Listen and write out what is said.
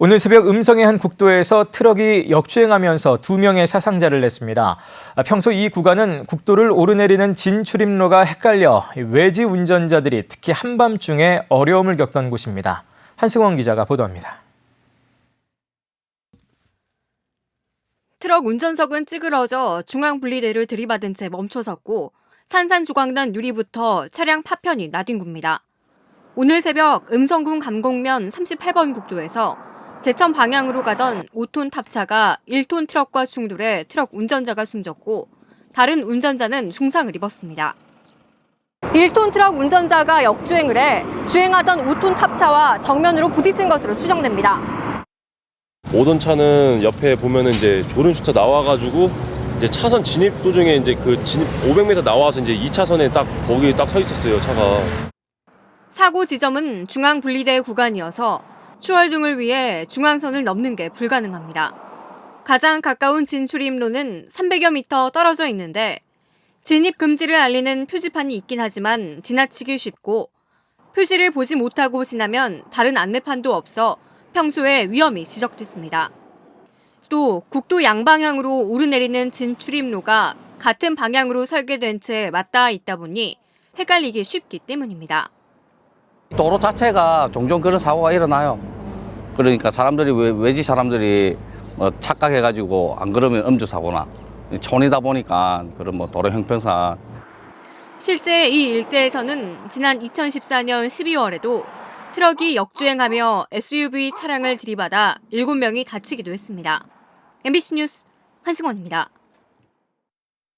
오늘 새벽 음성의 한 국도에서 트럭이 역주행하면서 두 명의 사상자를 냈습니다. 아, 평소 이 구간은 국도를 오르내리는 진출입로가 헷갈려 외지 운전자들이 특히 한밤중에 어려움을 겪던 곳입니다. 한승원 기자가 보도합니다. 트럭 운전석은 찌그러져 중앙 분리대를 들이받은 채 멈춰섰고 산산조각난 유리부터 차량 파편이 나뒹굽니다. 오늘 새벽 음성군 감곡면 38번 국도에서 제천 방향으로 가던 5톤 탑차가 1톤 트럭과 충돌해 트럭 운전자가 숨졌고 다른 운전자는 중상을 입었습니다. 1톤 트럭 운전자가 역주행을 해 주행하던 5톤 탑차와 정면으로 부딪힌 것으로 추정됩니다. 오던 차는 옆에 보면은 이제 조른슈터 나와가지고 이제 차선 진입 도중에 이제 그 진입 500m 나와서 이제 2차선에 딱 거기 딱 서 있었어요 차가. 사고 지점은 중앙 분리대 구간이어서 추월 등을 위해 중앙선을 넘는 게 불가능합니다. 가장 가까운 진출입로는 300여 미터 떨어져 있는데 진입 금지를 알리는 표지판이 있긴 하지만 지나치기 쉽고 표시를 보지 못하고 지나면 다른 안내판도 없어 평소에 위험이 지적됐습니다. 또 국도 양방향으로 오르내리는 진출입로가 같은 방향으로 설계된 채 맞닿아 있다 보니 헷갈리기 쉽기 때문입니다. 도로 자체가 종종 그런 사고가 일어나요. 그러니까 사람들이 외- 외지 사람들이 뭐 착각해가지고 안 그러면 음주 사고나 촌이다 보니까 그런 뭐 도로 형평상 실제 이 일대에서는 지난 2014년 12월에도 트럭이 역주행하며 SUV 차량을 들이받아 7명이 다치기도 했습니다. MBC 뉴스 한승원입니다.